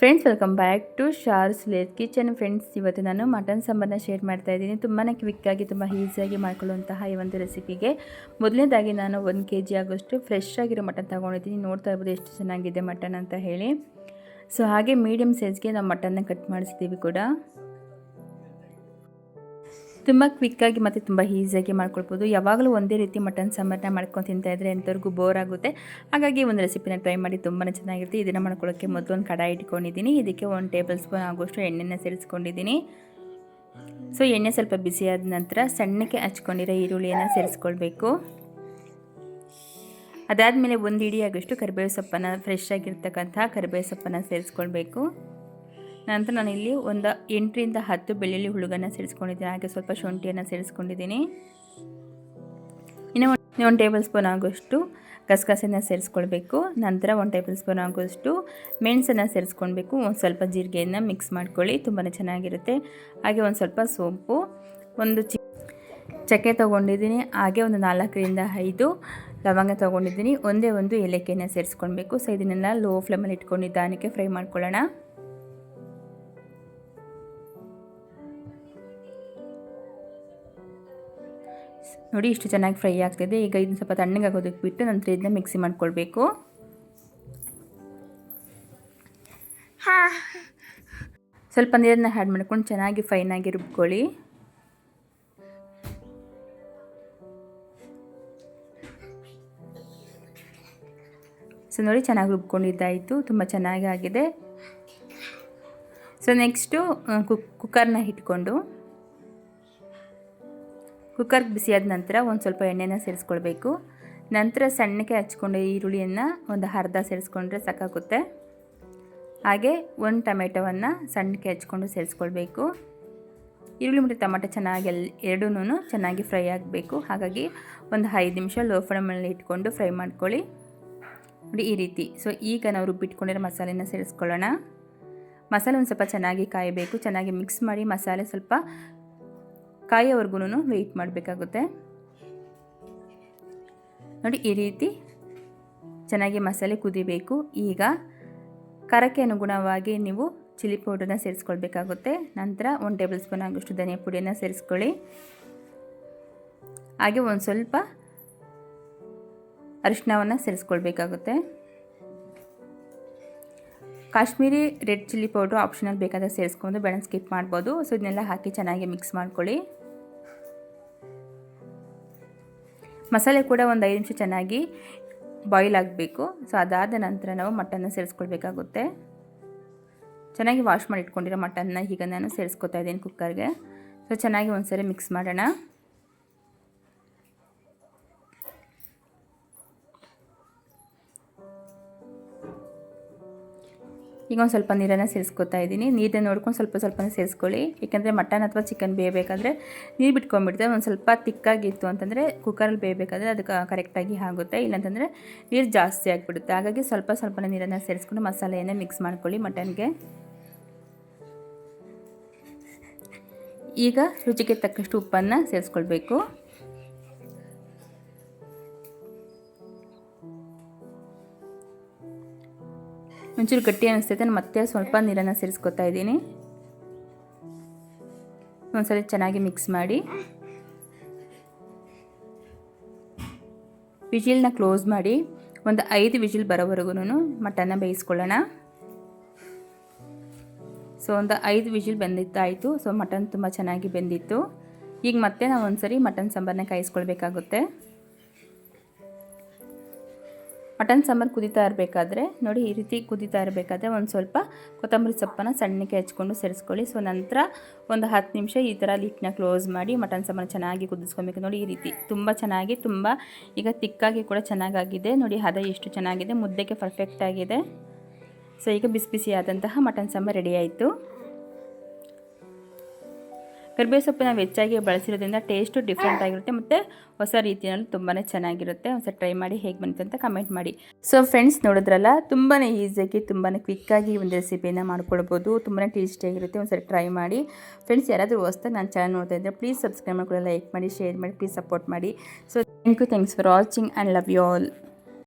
Friends welcome back to Shar's late kitchen friends ಇವತ್ತು ನಾನು mutton ಸಾಂಬಾರನ್ನ share ಮಾಡ್ತಾ ಇದ್ದೀನಿ. ತುಂಬಾ ಕ್ವಿಕ್ಕಾಗಿ ತುಂಬ ಈಸಿಯಾಗಿ ಮಾಡ್ಕೊಳ್ಳುವಂತಹ ಈ ಒಂದು ರೆಸಿಪಿಗೆ ಮೊದಲನೇದಾಗಿ ನಾನು ಒಂದು ಕೆ ಜಿ ಆಗೋಷ್ಟು ಫ್ರೆಶ್ ಆಗಿರೋ ಮಟನ್ ತೊಗೊಂಡಿದ್ದೀನಿ. ನೋಡ್ತಾ ಇರ್ಬೋದು ಎಷ್ಟು ಚೆನ್ನಾಗಿದೆ ಮಟನ್ ಅಂತ ಹೇಳಿ. ಸೊ ಹಾಗೆ ಮೀಡಿಯಮ್ ಸೈಜ್ಗೆ ನಾವು ಮಟನ್ನ ಕಟ್ ಮಾಡಿಸ್ತೀವಿ ಕೂಡ. ತುಂಬ ಕ್ವಿಕ್ಕಾಗಿ ಮತ್ತು ತುಂಬ ಈಸಿಯಾಗಿ ಮಾಡ್ಕೊಳ್ಬೋದು. ಯಾವಾಗಲೂ ಒಂದೇ ರೀತಿ ಮಟನ್ ಸಾಂಬಾರನ್ನ ಮಾಡ್ಕೊಂಡು ತಿಂತಾ ಇದ್ದರೆ ಎಂಥವ್ರಿಗೂ ಬೋರ್ ಆಗುತ್ತೆ. ಹಾಗಾಗಿ ಒಂದು ರೆಸಿಪಿನ ಟ್ರೈ ಮಾಡಿ ತುಂಬಾ ಚೆನ್ನಾಗಿರುತ್ತೆ. ಇದನ್ನು ಮಾಡ್ಕೊಳ್ಳೋಕ್ಕೆ ಮೊದಲು ಒಂದು ಕಡಾಯಿ ಇಟ್ಕೊಂಡಿದ್ದೀನಿ. ಇದಕ್ಕೆ ಒಂದು ಟೇಬಲ್ ಸ್ಪೂನ್ ಆಗೋಷ್ಟು ಎಣ್ಣೆನ ಸೇರಿಸ್ಕೊಂಡಿದ್ದೀನಿ. ಸೊ ಎಣ್ಣೆ ಸ್ವಲ್ಪ ಬಿಸಿಯಾದ ನಂತರ ಸಣ್ಣಕ್ಕೆ ಹಚ್ಕೊಂಡಿರೋ ಈರುಳ್ಳಿಯನ್ನು ಸೇರಿಸ್ಕೊಳ್ಬೇಕು. ಅದಾದಮೇಲೆ ಒಂದು ಇಡಿಯಾಗಷ್ಟು ಕರಿಬೇವು ಸೊಪ್ಪನ್ನು ಫ್ರೆಶ್ ಆಗಿರ್ತಕ್ಕಂತಹ ಕರಿಬೇವು ಸೊಪ್ಪನ್ನು ಸೇರಿಸ್ಕೊಳ್ಬೇಕು. ನಂತರ ನಾನು ಇಲ್ಲಿ ಒಂದು ಎಂಟರಿಂದ ಹತ್ತು ಬೆಳ್ಳುಳ್ಳಿ ಹುಳುಗನ್ನ ಸೇರಿಸ್ಕೊಂಡಿದ್ದೀನಿ. ಹಾಗೆ ಸ್ವಲ್ಪ ಶುಂಠಿಯನ್ನು ಸೇರಿಸ್ಕೊಂಡಿದ್ದೀನಿ. ಇನ್ನು ಒಂದು ಟೇಬಲ್ ಸ್ಪೂನ್ ಆಗೋಷ್ಟು ಗಸಗಸೆನ ಸೇರಿಸ್ಕೊಳ್ಬೇಕು. ನಂತರ ಒಂದು ಟೇಬಲ್ ಸ್ಪೂನ್ ಆಗೋಷ್ಟು ಮೆಣಸನ್ನು ಸೇರಿಸ್ಕೊಳ್ಬೇಕು. ಒಂದು ಸ್ವಲ್ಪ ಜೀರಿಗೆಯನ್ನು ಮಿಕ್ಸ್ ಮಾಡ್ಕೊಳ್ಳಿ ತುಂಬಾ ಚೆನ್ನಾಗಿರುತ್ತೆ. ಹಾಗೆ ಒಂದು ಸ್ವಲ್ಪ ಸೋಂಪು, ಒಂದು ಚಿ ಚಕ್ಕೆ ತೊಗೊಂಡಿದ್ದೀನಿ. ಹಾಗೆ ಒಂದು ನಾಲ್ಕರಿಂದ ಐದು ಲವಂಗ ತೊಗೊಂಡಿದ್ದೀನಿ. ಒಂದೇ ಒಂದು ಏಲಕ್ಕಿಯನ್ನು ಸೇರಿಸ್ಕೊಳ್ಬೇಕು. ಸೊ ಇದನ್ನೆಲ್ಲ ಲೋ ಫ್ಲೇಮಲ್ಲಿ ಇಟ್ಕೊಂಡು ನಿಧಾನಕ್ಕೆ ಫ್ರೈ ಮಾಡ್ಕೊಳ್ಳೋಣ. ನೋಡಿ ಇಷ್ಟು ಚೆನ್ನಾಗಿ ಫ್ರೈ ಆಗ್ತಿದೆ. ಈಗ ಇದನ್ನ ಸ್ವಲ್ಪ ತಣ್ಣಗಾಗೋದಕ್ಕೆ ಬಿಟ್ಟು ನಂತರ ಇದನ್ನ ಮಿಕ್ಸಿ ಮಾಡ್ಕೊಳ್ಬೇಕು. ಸ್ವಲ್ಪ ನೀರನ್ನ ಆ್ಯಡ್ ಮಾಡ್ಕೊಂಡು ಚೆನ್ನಾಗಿ ಫೈನಾಗಿ ರುಬ್ಕೊಳ್ಳಿ. ಸೊ ನೋಡಿ ಚೆನ್ನಾಗಿ ರುಬ್ಕೊಂಡಿದ್ದಾಯಿತು. ತುಂಬ ಚೆನ್ನಾಗಿ ಆಗಿದೆ. ಸೊ ನೆಕ್ಸ್ಟು ಕುಕ್ ಕುಕ್ಕರ್ನ ಇಟ್ಕೊಂಡು. ಕುಕ್ಕರ್ಗೆ ಬಿಸಿಯಾದ ನಂತರ ಒಂದು ಸ್ವಲ್ಪ ಎಣ್ಣೆನ ಸೇರಿಸ್ಕೊಳ್ಬೇಕು. ನಂತರ ಸಣ್ಣಕ್ಕೆ ಹಚ್ಕೊಂಡು ಈರುಳ್ಳಿಯನ್ನು ಒಂದು ಅರ್ಧ ಸೇರಿಸ್ಕೊಂಡ್ರೆ ಸಾಕಾಗುತ್ತೆ. ಹಾಗೆ ಒಂದು ಟೊಮೆಟೊವನ್ನು ಸಣ್ಣಕ್ಕೆ ಹಚ್ಕೊಂಡು ಸೇರಿಸ್ಕೊಳ್ಬೇಕು. ಈರುಳ್ಳಿ ಮತ್ತು ಟೊಮೆಟೊ ಚೆನ್ನಾಗಿ ಎಲ್ ಎರಡೂ ಚೆನ್ನಾಗಿ ಫ್ರೈ ಆಗಬೇಕು. ಹಾಗಾಗಿ ಒಂದು ಐದು ನಿಮಿಷ ಲೋ ಫ್ಲೇಮಲ್ಲಿ ಇಟ್ಕೊಂಡು ಫ್ರೈ ಮಾಡ್ಕೊಳ್ಳಿ. ನೋಡಿ ಈ ರೀತಿ. ಸೊ ಈಗ ನಾವು ರುಬ್ಬಿಟ್ಕೊಂಡಿರೋ ಮಸಾಲೆನ ಸೇರಿಸ್ಕೊಳ್ಳೋಣ. ಮಸಾಲೆ ಒಂದು ಸ್ವಲ್ಪ ಚೆನ್ನಾಗಿ ಕಾಯಬೇಕು. ಚೆನ್ನಾಗಿ ಮಿಕ್ಸ್ ಮಾಡಿ ಮಸಾಲೆ ಸ್ವಲ್ಪ ಕಾಯೋವರೆಗೂ ವೆಯ್ಟ್ ಮಾಡಬೇಕಾಗುತ್ತೆ. ನೋಡಿ, ಈ ರೀತಿ ಚೆನ್ನಾಗಿ ಮಸಾಲೆ ಕುದಿಬೇಕು. ಈಗ ಖಾರಕ್ಕೆ ಅನುಗುಣವಾಗಿ ನೀವು ಚಿಲ್ಲಿ ಪೌಡರ್ನ ಸೇರಿಸ್ಕೊಳ್ಬೇಕಾಗುತ್ತೆ. ನಂತರ ಒಂದು ಟೇಬಲ್ ಸ್ಪೂನ್ ಆಗೋಷ್ಟು ಧನಿಯಾ ಪುಡಿಯನ್ನು ಸೇರಿಸ್ಕೊಳ್ಳಿ. ಹಾಗೆ ಒಂದು ಸ್ವಲ್ಪ ಅರಿಶಿನವನ್ನು ಸೇರಿಸ್ಕೊಳ್ಬೇಕಾಗುತ್ತೆ. Kashmiri red chilli powder optional ಬೇಕಾದಾಗ ಸೇರಿಸ್ಕೊಂಡು ಬೇಡ ಸ್ಕಿಪ್ ಮಾಡ್ಬೋದು. ಸೊ ಇದನ್ನೆಲ್ಲ ಹಾಕಿ ಚೆನ್ನಾಗಿ ಮಿಕ್ಸ್ ಮಾಡ್ಕೊಳ್ಳಿ. ಮಸಾಲೆ ಕೂಡ ಒಂದು ಐದು ನಿಮಿಷ ಚೆನ್ನಾಗಿ ಬಾಯ್ಲ್ ಆಗಬೇಕು. ಸೊ ಅದಾದ ನಂತರ ನಾವು ಮಟನ್ನ ಸೇರಿಸ್ಕೊಳ್ಬೇಕಾಗುತ್ತೆ. ಚೆನ್ನಾಗಿ ವಾಶ್ ಮಾಡಿ ಇಟ್ಕೊಂಡಿರೋ ಮಟನ್ನ ಈಗ ನಾನು ಸೇರಿಸ್ಕೊತಾ ಇದ್ದೀನಿ ಕುಕ್ಕರ್ಗೆ ಸೊ ಚೆನ್ನಾಗಿ ಒಂದ್ಸರಿ ಮಿಕ್ಸ್ ಮಾಡೋಣ. ಈಗ ಒಂದು ಸ್ವಲ್ಪ ನೀರನ್ನು ಸೇರಿಸ್ಕೊತಾ ಇದ್ದೀನಿ. ನೀರನ್ನ ನೋಡ್ಕೊಂಡು ಸ್ವಲ್ಪ ಸ್ವಲ್ಪ ಸೇರಿಸ್ಕೊಳ್ಳಿ. ಏಕೆಂದರೆ ಮಟನ್ ಅಥವಾ ಚಿಕನ್ ಬೇಯಬೇಕಾದ್ರೆ ನೀರು ಬಿಟ್ಕೊಂಡ್ಬಿಡ್ತೇವೆ ಒಂದು ಸ್ವಲ್ಪ ತಿಕ್ಕಾಗಿತ್ತು ಅಂತಂದರೆ ಕುಕ್ಕರಲ್ಲಿ ಬೇಯಬೇಕಾದ್ರೆ ಅದಕ್ಕೆ ಕರೆಕ್ಟಾಗಿ ಆಗುತ್ತೆ. ಇಲ್ಲಾಂತಂದರೆ ನೀರು ಜಾಸ್ತಿ ಆಗಿಬಿಡುತ್ತೆ. ಹಾಗಾಗಿ ಸ್ವಲ್ಪ ಸ್ವಲ್ಪ ನೀರನ್ನು ಸೇರಿಸ್ಕೊಂಡು ಮಸಾಲೆಯನ್ನು ಮಿಕ್ಸ್ ಮಾಡ್ಕೊಳ್ಳಿ ಮಟನ್ಗೆ. ಈಗ ರುಚಿಗೆ ತಕ್ಕಷ್ಟು ಉಪ್ಪನ್ನು ಸೇರಿಸ್ಕೊಳ್ಬೇಕು. ಒಂಚೂರು ಗಟ್ಟಿ ಅನ್ನಿಸ್ತೈತೆ ನಾನು ಮತ್ತೆ ಸ್ವಲ್ಪ ನೀರನ್ನು ಸೇರಿಸ್ಕೊತಾ ಇದ್ದೀನಿ. ಒಂದ್ಸಲ ಚೆನ್ನಾಗಿ ಮಿಕ್ಸ್ ಮಾಡಿ. ವಿಜಿಲ್ನ ಕ್ಲೋಸ್ ಮಾಡಿ, ಒಂದು ಐದು ವಿಜಿಲ್ ಬರೋವರೆಗೂ ಮಟನ್ನ ಬೇಯಿಸ್ಕೊಳ್ಳೋಣ. ಸೊ ಒಂದು ಐದು ವಿಜಿಲ್ ಬೆಂದಿತ್ತಾಯಿತು ಸೊ ಮಟನ್ ತುಂಬ ಚೆನ್ನಾಗಿ ಬೆಂದಿತ್ತು. ಈಗ ಮತ್ತೆ ನಾವು ಒಂದ್ಸರಿ ಮಟನ್ ಸಾಂಬಾರನ್ನ ಕಾಯಿಸ್ಕೊಳ್ಬೇಕಾಗುತ್ತೆ. ಮಟನ್ ಸಾಂಬಾರು ಕುದೀತಾ ಇರಬೇಕಾದ್ರೆ ನೋಡಿ ಈ ರೀತಿ ಕುದೀತಾ ಇರಬೇಕಾದ್ರೆ ಒಂದು ಸ್ವಲ್ಪ ಕೊತ್ತಂಬರಿ ಸೊಪ್ಪನ್ನು ಸಣ್ಣಕ್ಕೆ ಹಚ್ಕೊಂಡು ಸೇರಿಸ್ಕೊಳ್ಳಿ. ಸೊ ನಂತರ ಒಂದು ಹತ್ತು ನಿಮಿಷ ಈ ಥರ ಲಿಟ್ನ ಕ್ಲೋಸ್ ಮಾಡಿ ಮಟನ್ ಸಾಂಬಾರು ಚೆನ್ನಾಗಿ ಕುದಿಸ್ಕೊಬೇಕು. ನೋಡಿ ಈ ರೀತಿ ತುಂಬ ಚೆನ್ನಾಗಿ, ತುಂಬ ಈಗ ತಿಕ್ಕಾಗಿ ಕೂಡ ಚೆನ್ನಾಗಾಗಿದೆ. ನೋಡಿ ಹದ ಎಷ್ಟು ಚೆನ್ನಾಗಿದೆ, ಮುದ್ದೆಗೆ ಪರ್ಫೆಕ್ಟಾಗಿದೆ ಸೊ ಈಗ ಬಿಸಿ ಬಿಸಿಯಾದಂತಹ ಮಟನ್ ಸಾಂಬಾರು ರೆಡಿ ಆಯಿತು. ಕರಿಬೇವು ಸೊಪ್ಪು ಹೆಚ್ಚಾಗಿ ಬಳಸಿರೋದ್ರಿಂದ ಟೇಸ್ಟು ಡಿಫ್ರೆಂಟ್ ಆಗಿರುತ್ತೆ ಮತ್ತು ಹೊಸ ರೀತಿಯಲ್ಲಿ ತುಂಬಾ ಚೆನ್ನಾಗಿರುತ್ತೆ. ಒಂದ್ಸಲ ಟ್ರೈ ಮಾಡಿ ಹೇಗೆ ಬಂತು ಅಂತ ಕಮೆಂಟ್ ಮಾಡಿ. ಸೊ ಫ್ರೆಂಡ್ಸ್ ನೋಡಿದ್ರಲ್ಲ ತುಂಬಾ ಈಸಿಯಾಗಿ ತುಂಬಾ ಕ್ವಿಕ್ಕಾಗಿ ಒಂದು ರೆಸಿಪಿನ ಮಾಡ್ಕೊಳ್ಬೋದು. ತುಂಬಾ ಟೇಸ್ಟಿಯಾಗಿರುತ್ತೆ ಒಂದು ಸಲ ಟ್ರೈ ಮಾಡಿ. ಫ್ರೆಂಡ್ಸ್ ಯಾರಾದರೂ ಹೊಸ್ದಾಗಿ ನಾನು ಚಾನಲ್ ನೋಡ್ತಾ ಇದ್ದರೆ ಪ್ಲೀಸ್ ಸಬ್ಸ್ಕ್ರೈಬ್ ಮಾಡ್ಕೊಳ್ಳಿ ಲೈಕ್ ಮಾಡಿ ಶೇರ್ ಮಾಡಿ ಪ್ಲೀಸ್ ಸಪೋರ್ಟ್ ಮಾಡಿ. So thank you thanks for watching and love you all